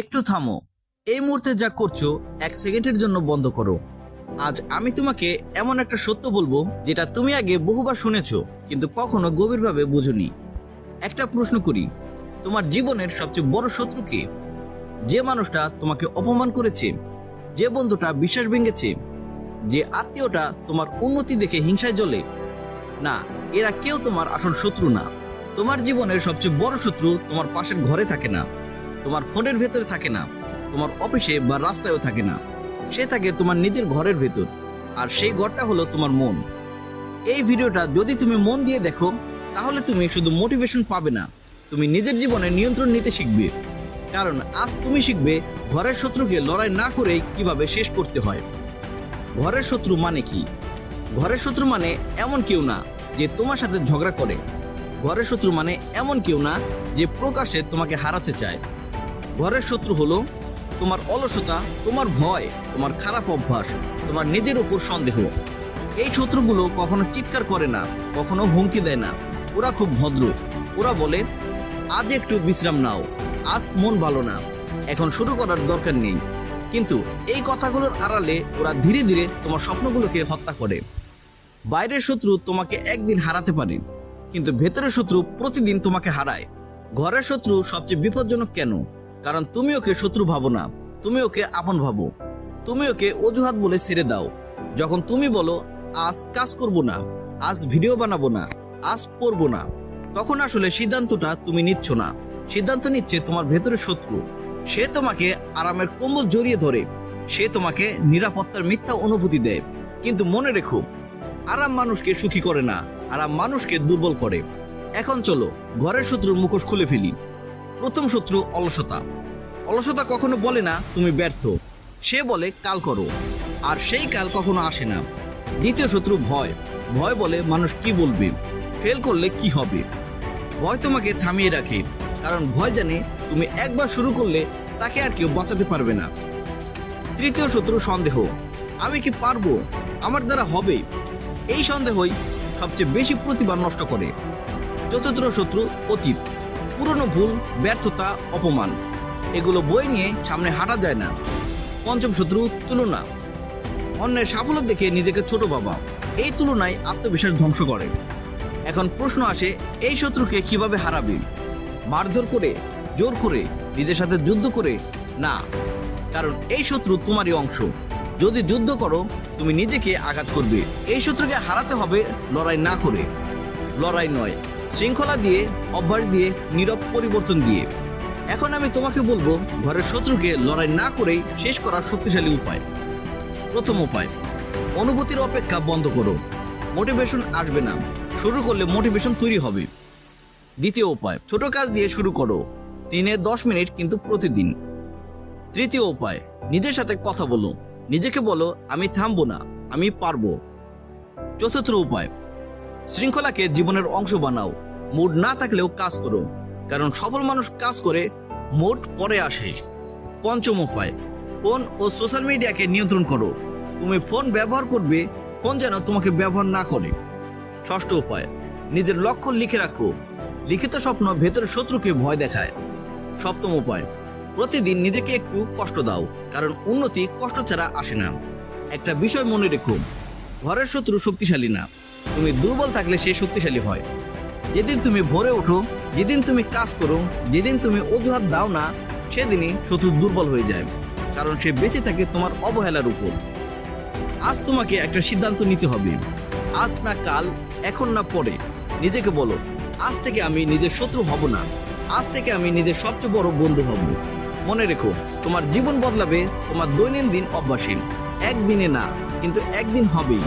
একটু থামো। এই মুহূর্তে যা করছ, এক সেকেন্ডের জন্য বন্ধ করো। আজ আমি তোমাকে এমন একটা সত্য বলব, যেটা তুমি আগে বহুবার শুনেছো, কিন্তু কখনো গভীরভাবে বুঝোনি। একটা প্রশ্ন করি, তোমার জীবনের সবচেয়ে বড় শত্রু কে? যে মানুষটা তোমাকে অপমান করেছে, যে বন্ধুটা বিশ্বাস ভেঙেছে, যে আত্মীয়টা তোমার উন্নতি দেখে হিংসায় জ্বলে। না, এরা কেউ তোমার আসল শত্রু না। তোমার জীবনের সবচেয়ে বড় শত্রু তোমার পাশের ঘরে থাকে না। তোমার ফোনের ভেতরে থাকে না, তোমার অফিসে বা রাস্তায়ও থাকে না। সে থাকে তোমার নিজের ঘরের ভেতর, আর সেই ঘরটা হলো তোমার মন। এই ভিডিওটা যদি তুমি মন দিয়ে দেখো, তাহলে তুমি শুধু মোটিভেশন পাবে না, তুমি নিজের জীবনে নিয়ন্ত্রণ নিতে শিখবে। কারণ আজ তুমি শিখবে, ঘরের শত্রুকে লড়াই না করেই কীভাবে শেষ করতে হয়। ঘরের শত্রু মানে কি? ঘরের শত্রু মানে এমন কেউ না, যে তোমার সাথে ঝগড়া করে। ঘরের শত্রু মানে এমন কেউ না, যে প্রকাশ্যে তোমাকে হারাতে চায়। ঘরের শত্রু হলো তোমার অলসতা, তোমার ভয়, তোমার খারাপ অভ্যাস, তোমার নিজের উপর সন্দেহ। এই শত্রুগুলো কখনো চিৎকার করে না, কখনো হুমকি দেয় না। ওরা খুব ভদ্র। ওরা বলে, আজ একটু বিশ্রাম নাও, আজ মন ভালো না, এখন শুরু করার দরকার নেই। কিন্তু এই কথাগুলোর আড়ালে ওরা ধীরে ধীরে তোমার স্বপ্নগুলোকে হত্যা করে। বাইরের শত্রু তোমাকে একদিন হারাতে পারে, কিন্তু ভেতরের শত্রু প্রতিদিন তোমাকে হারায়। ঘরের শত্রু সবচেয়ে বিপজ্জনক কেন? কারণ তুমি ওকে শত্রু ভাবো না, তুমি ওকে আপন ভাবো। তুমি ওকে অজুহাত বলে ছেড়ে দাও। যখন তুমি বলো, আজ কাজ করব না, আজ ভিডিও বানাবো না, আজ পড়ব না, তখন আসলে সিদ্ধান্তটা তুমি নিচ্ছ না। সিদ্ধান্ত নিচ্ছে তোমার ভেতরে শত্রু। সে তোমাকে আরামের কম্বল জড়িয়ে ধরে। সে তোমাকে নিরাপত্তার মিথ্যা অনুভূতি দেয়। কিন্তু মনে রেখো, আরাম মানুষকে সুখী করে না, আরাম মানুষকে দুর্বল করে। এখন চলো, ঘরের শত্রুর মুখোশ খুলে ফেলি। প্রথম শত্রু অলসতা। অলসতা কখনো বলে না, তুমি ব্যর্থ। সে বলে, কাল করো। আর সেই কাল কখনো আসে না। দ্বিতীয় শত্রু ভয়। ভয় বলে, মানুষ কি বলবে? ফেল করলে কি হবে? ভয় তোমাকে থামিয়ে রাখে, কারণ ভয় জানে তুমি একবার শুরু করলে তাকে আর কেউ বাঁচাতে পারবে না। তৃতীয় শত্রু সন্দেহ। আমি কি পারব? আমার দ্বারা হবে? এই সন্দেহই সবচেয়ে বেশি প্রতিভা নষ্ট করে। চতুর্থ শত্রু অতীত। পুরনো ভুল, ব্যর্থতা, অপমান। এগুলো বই নিয়ে সামনে হাঁটা যায় না। পঞ্চম শত্রু তুলনা। অন্যের সাফল্য দেখে নিজেকে ছোট বাবা এই তুলনায় আত্মবিশ্বাস ধ্বংস করে। এখন প্রশ্ন আসে, এই শত্রুকে কীভাবে হারাবে? মারধর করে, জোর করে, নিজের সাথে যুদ্ধ করে? না। কারণ এই শত্রু তোমারই অংশ। যদি যুদ্ধ করো, তুমি নিজেকে আঘাত করবে। এই শত্রুকে হারাতে হবে লড়াই না করে। লড়াই নয়। শৃঙ্খলা দিয়ে, অভ্যাস দিয়ে, নীরব পরিবর্তন দিয়ে। এখন আমি তোমাকে বলব, ঘরের শত্রুকে লড়াই না করেই শেষ করার শক্তিশালী উপায়। প্রথম উপায়, অনুভূতির অপেক্ষা বন্ধ করো। মোটিভেশন আসবে না। শুরু করলে মোটিভেশন তৈরি হবে। দ্বিতীয় উপায়, ছোট কাজ দিয়ে শুরু করো। দিনে দশ মিনিট কিন্তু প্রতিদিন। তৃতীয় উপায়, নিজের সাথে কথা বলো। নিজেকে বলো, আমি থামবো না, আমি পারব। চতুর্থ উপায় শৃঙ্খলাকে জীবনের অংশ বানাও। মুড না থাকলেও কাজ করো। কারণ সফল মানুষ কাজ করে, মোট পরে আসে। পঞ্চম উপায়, ফোন ও সোশ্যাল মিডিয়াকে নিয়ন্ত্রণ করো। তুমি ফোন ব্যবহার করবে, ফোন যেন তোমাকে ব্যবহার না করে। ষষ্ঠ উপায়, নিজের লক্ষ্য লিখে রাখো। লিখিত স্বপ্ন ভেতরের শত্রুকে ভয় দেখায়। সপ্তম উপায়, প্রতিদিন নিজেকে একটু কষ্ট দাও, কারণ উন্নতি কষ্ট ছাড়া আসে না। একটা বিষয় মনে রেখো, ঘরের শত্রু শক্তিশালী না। তুমি দুর্বল থাকলে সে শক্তিশালী হয়। যেদিন তুমি ভোরে ওঠো যেদিন তুমি কাজ করো, যেদিন তুমি অজুহাত দাও না, সেদিনই শত্রু দুর্বল হয়ে যায়, কারণ সে বেঁচে থাকে তোমার অবহেলার উপর। আজ তোমাকে একটা সিদ্ধান্ত নিতে হবে। আজ না কাল, এখন না পরে। নিজেকে বলো, আজ থেকে আমি নিজের শত্রু হব না। আজ থেকে আমি নিজের সবচেয়ে বড় বন্ধু হব। মনে রেখো, তোমার জীবন বদলাবে তোমার দৈনন্দিন অভ্যাসীন একদিনে না, কিন্তু একদিন হবেই।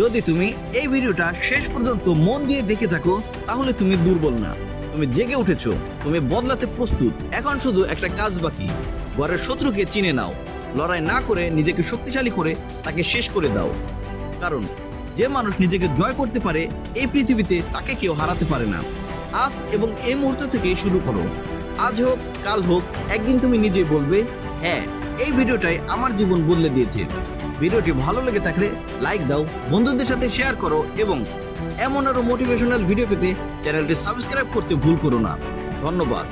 যদি তুমি এই ভিডিওটা শেষ পর্যন্ত মন দিয়ে দেখে থাকো, তাহলে তুমি দুর্বল না। তুমি জেগে উঠেছো, তুমি বদলাতে প্রস্তুত। এখন শুধু একটা কাজ বাকি। ঘরের শত্রুকে চিনে নাও। লড়াই না করে নিজেকে শক্তিশালী করে তাকে শেষ করে দাও। কারণ, যে মানুষ নিজেকে জয় করতে পারে, এই পৃথিবীতে তাকে কেউ হারাতে পারে না। আজ এবং এই মুহূর্ত থেকেই শুরু করো। আজ হোক, কাল হোক, একদিন তুমি নিজে বলবে হ্যাঁ এই ভিডিওটাই আমার জীবন বদলে দিয়েছে। ভিডিওটি ভালো লেগে থাকলে লাইক দাও, বন্ধুদের সাথে শেয়ার করো এবং এমন আরও মোটিভেশনাল ভিডিও পেতে চ্যানেলটি সাবস্ক্রাইব করতে ভুল করো না। ধন্যবাদ।